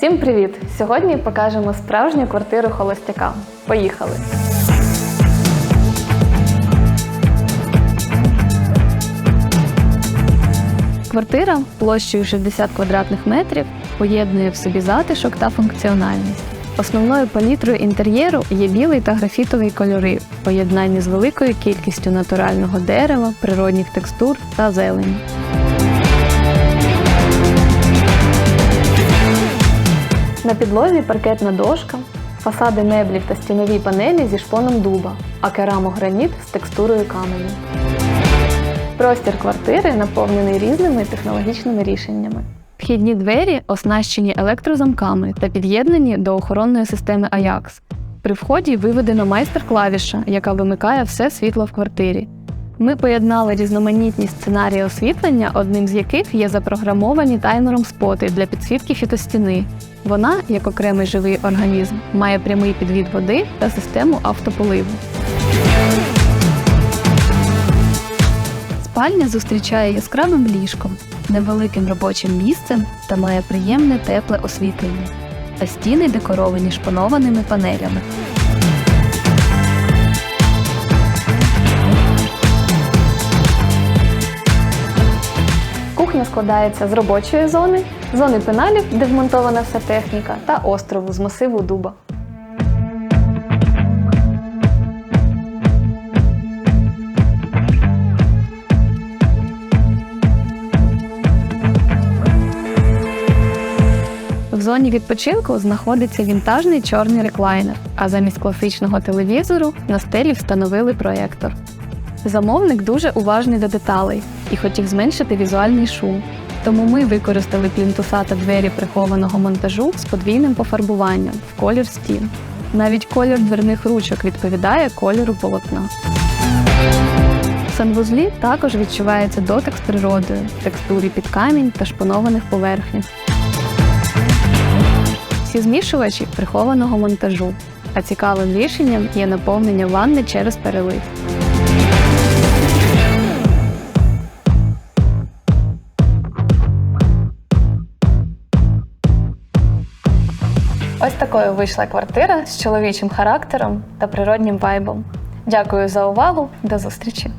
Всім привіт! Сьогодні покажемо справжню квартиру холостяка. Поїхали! Квартира площею 60 квадратних метрів поєднує в собі затишок та функціональність. Основною палітрою інтер'єру є білий та графітовий кольори, в поєднанні з великою кількістю натурального дерева, природних текстур та зелені. На підлозі паркетна дошка, фасади меблів та стінові панелі зі шпоном дуба, а керамограніт з текстурою каменю. Простір квартири наповнений різними технологічними рішеннями. Вхідні двері оснащені електрозамками та під'єднані до охоронної системи AJAX. При вході виведено майстер-клавіша, яка вимикає все світло в квартирі. Ми поєднали різноманітні сценарії освітлення, одним з яких є запрограмовані таймером споти для підсвітки фітостіни. Вона, як окремий живий організм, має прямий підвід води та систему автополиву. Спальня зустрічає яскравим ліжком, невеликим робочим місцем та має приємне тепле освітлення, а стіни декоровані шпанованими панелями. Кухня складається з робочої зони, зони пеналів, де вмонтована вся техніка, та острову з масиву дуба. В зоні відпочинку знаходиться вінтажний чорний реклайнер, а замість класичного телевізору на стелі встановили проєктор. Замовник дуже уважний до деталей і хотів зменшити візуальний шум. Тому ми використали плінтуса та двері прихованого монтажу з подвійним пофарбуванням в колір стін. Навіть колір дверних ручок відповідає кольору полотна. В санвузлі також відчувається дотик з природою, текстурі під камінь та шпонованих поверхнях. Всі змішувачі прихованого монтажу, а цікавим рішенням є наповнення ванни через перелив. Ось такою вийшла квартира з чоловічим характером та природнім вайбом. Дякую за увагу, до зустрічі!